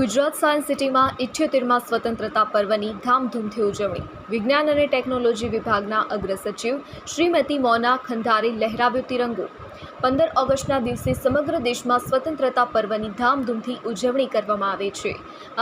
Gujarat science સિટીમાં ઇઠ્યોતેરમાં સ્વતંત્રતા પર્વની ધામધૂમથી ઉજવણી. વિજ્ઞાન અને ટેકનોલોજી વિભાગના અગ્રસચિવ શ્રીમતી મોના ખંધારે લહેરાવ્યો તિરંગો. પંદર ઓગસ્ટના દિવસે સમગ્ર દેશમાં સ્વતંત્રતા પર્વની ધામધૂમથી ઉજવણી કરવામાં આવે છે.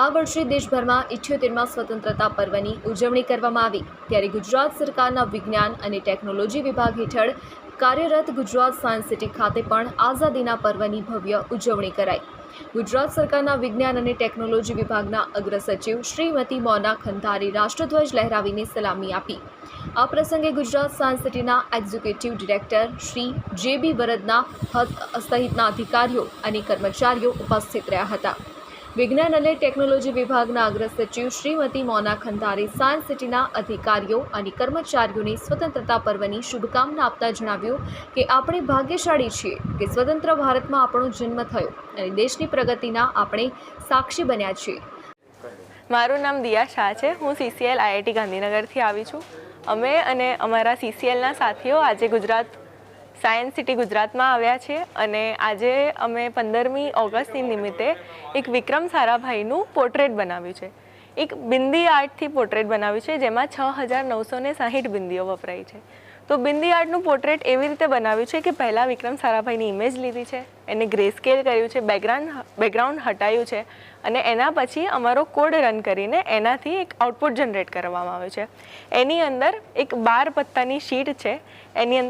આ વર્ષે દેશભરમાં ઇઠ્યોતેરમાં સ્વતંત્રતા પર્વની ઉજવણી કરવામાં આવી. ત્યારે ગુજરાત સરકારના વિજ્ઞાન અને ટેકનોલોજી વિભાગ હેઠળ કાર્યરત ગુજરાત સાયન્સ સિટી ખાતે પણ આઝાદીના પર્વની ભવ્ય ઉજવણી કરાઈ. ગુજરાત સરકારના વિજ્ઞાન અને ટેકનોલોજી વિભાગના અગ્ર સચિવ શ્રીમતી મોના ખંધારે રાષ્ટ્રધ્વજ લહેરાવીને સલામી આપી. આ પ્રસંગે ગુજરાત સાયન્સ સિટીના executive director Shri J B વરદના હત- સહિતના અધિકારીઓ અને કર્મચારીઓ ઉપસ્થિત રહ્યા હતા. વિજ્ઞાન અને ટેકનોલોજી વિભાગના અગ્ર સચિવ શ્રીમતી મોના ખંધારે સાયન્સ સિટીના અધિકારીઓ અને કર્મચારીઓને સ્વતંત્રતા પર્વની શુભકામના આપતા જણાવ્યું કે આપણે ભાગ્યશાળી છીએ કે સ્વતંત્ર ભારતમાં આપણો જન્મ થયો અને દેશની પ્રગતિના આપણે સાક્ષી બન્યા છીએ. મારું નામ દિયા શાહ છે. હું સીસીએલ આઈઆઈટી ગાંધીનગરથી આવી છું. અમે અને અમારા સીસીએલના સાથીઓ આજે ગુજરાત સાયન્સ સિટી ગુજરાતમાં આવ્યા છે અને આજે અમે પંદરમી ઓગસ્ટની નિમિત્તે એક વિક્રમ સારાભાઈનું પોર્ટ્રેટ બનાવ્યું છે. એક બિંદી આર્ટથી પોર્ટ્રેટ બનાવ્યું છે, જેમાં છ હજાર નવસો ને સાહીઠ બિંદીઓ વપરાઈ છે. તો બિંદી આર્ટનું પોર્ટ્રેટ એવી રીતે બનાવ્યું છે કે પહેલાં વિક્રમ સારાભાઈની ઇમેજ લીધી છે, એને ગ્રે સ્કેલ કર્યું છે બેકગ્રાઉન્ડ બેકગ્રાઉન્ડ હટાયું છે અને એના પછી અમારો કોડ રન કરીને એનાથી એક આઉટપુટ જનરેટ કરવામાં આવે છે. એની અંદર એક બાર પત્તાની શીટ છે, એની અંદર